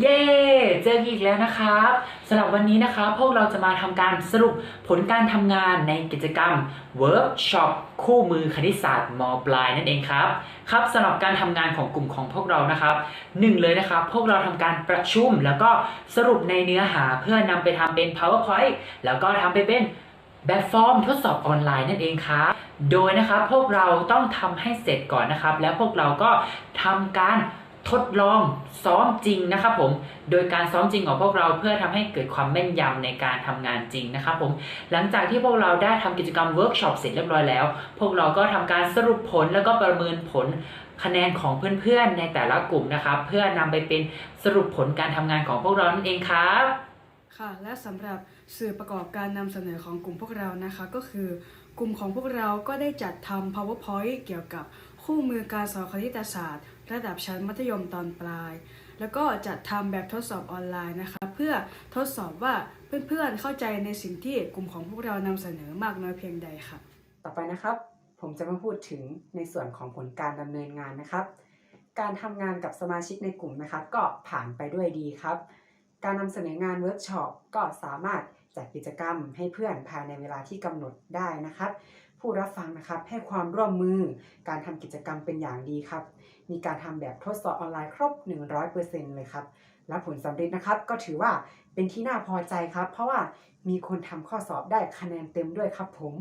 เย้เจอกันอีกแล้วนะครับสำหรับวันนี้นะครับพวกเราจะมาทำการสรุปผลการทำงานในกิจกรรม Workshop คู่มือคณิตศาสตร์มปลายนั่นเองครับครับสำหรับการทำงานของกลุ่มของพวกเรานะครับหนึ่งเลยนะครับพวกเราทำการประชุมแล้วก็สรุปในเนื้อหาเพื่อนำไปทำเป็น powerpoint แล้วก็ทำไปเป็นแบบฟอร์มทดสอบออนไลน์นั่นเองครับโดยนะครับพวกเราต้องทำให้เสร็จก่อนนะครับ แล้วพวกเราก็ทำการ ทดลองซ้อมจริงนะครับผม โดยการซ้อมจริงของพวกเราเพื่อทำให้เกิดความแม่นยำในการทำงานจริงนะครับผม หลังจากที่พวกเราได้ทำกิจกรรมเวิร์กช็อปเสร็จเรียบร้อยแล้ว พวกเราก็ทำการสรุปผลแล้วก็ประเมินผลคะแนนของเพื่อนๆในแต่ละกลุ่มนะครับ เพื่อนำไปเป็นสรุปผลการทำงานของพวกเรานั่นเองครับค่ะและสำหรับสื่อประกอบการนำเสนอของกลุ่มพวกเรานะคะก็คือกลุ่มของพวกเราก็ได้จัดทำ powerpoint เกี่ยวกับ คู่มือการสอนคณิตศาสตร์ ระดับชั้นมัธยมตอนปลาย แล้วก็จัดทำแบบทดสอบออนไลน์นะคะ เพื่อทดสอบว่าเพื่อนๆเข้าใจในสิ่งที่กลุ่มของพวกเรานำเสนอมากน้อยเพียงใดค่ะ ต่อไปนะครับ ผมจะมาพูดถึงในส่วนของผลการดำเนินงานนะครับ การทำงานกับสมาชิกในกลุ่มนะครับ ก็ผ่านไปด้วยดีครับ การนำเสนองานเวิร์กช็อปก็สามารถจัดกิจกรรมให้เพื่อนภายในเวลาที่กำหนดได้นะครับ ผู้รับฟังนะครับให้ความร่วมมือการทำกิจกรรมเป็นอย่างดีครับ มีการทำแบบทดสอบออนไลน์ครบ 100%เลยครับและผลสำเร็จนะครับก็ถือว่าเป็นที่น่าพอใจครับ เพราะว่ามีคนทำข้อสอบได้คะแนนเต็มด้วยครับผม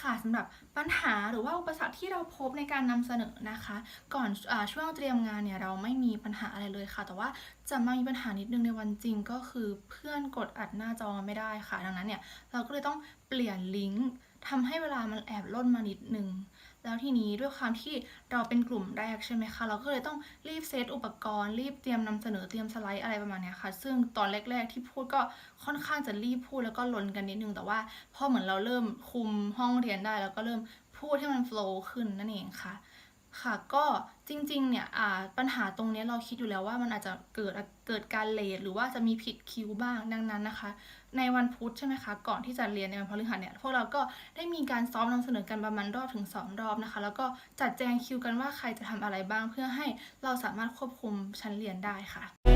ค่ะสำหรับปัญหาหรือว่าอุปสรรคที่เราพบในการนำเสนอนะคะ ก่อนอช่วงเตรียมงานเนี่ยเราไม่มีปัญหาอะไรเลยค่ะ แต่ว่าจะมามีปัญหานิดนึงในวันจริงก็คือเพื่อนกดอัดหน้าจอไม่ได้ค่ะ ดังนั้นเนี่ยเราก็เลยต้องเปลี่ยนลิงก์ ทำให้เวลามันแอบล่นมานิดนึง แล้วทีนี้ด้วยความที่เราเป็นกลุ่มแรกใช่ไหมคะ เราก็เลยต้องรีบเซตอุปกรณ์ รีบเตรียมนำเสนอเตรียมสไลด์อะไรประมาณนี้ค่ะ ซึ่งตอนแรก ๆ ที่พูดก็ค่อนข้างจะรีบพูดแล้วก็ลนกันนิดนึง แต่ว่าพอเหมือนเราเริ่มคุมห้องเรียนได้ แล้วก็เริ่มพูดให้มันโฟล์ขึ้นนั่นเองค่ะ ค่ะก็จริงๆเนี่ยปัญหาตรงนี้เราคิดอยู่แล้วว่ามันอาจจะเกิดเกิดการเลทหรือว่าจะมีผิดคิวบ้างดังนั้นนะคะ ในวันพุธใช่ไหมคะก่อนที่จะเรียนในวันพฤหัสเนี่ยพวกเราก็ได้มีการซ้อมนำเสนอกันประมาณรอบถึงสองรอบนะคะ แล้วก็จัดแจงคิวกันว่าใครจะทำอะไรบ้างเพื่อให้เราสามารถควบคุมชั้นเรียนได้ค่ะ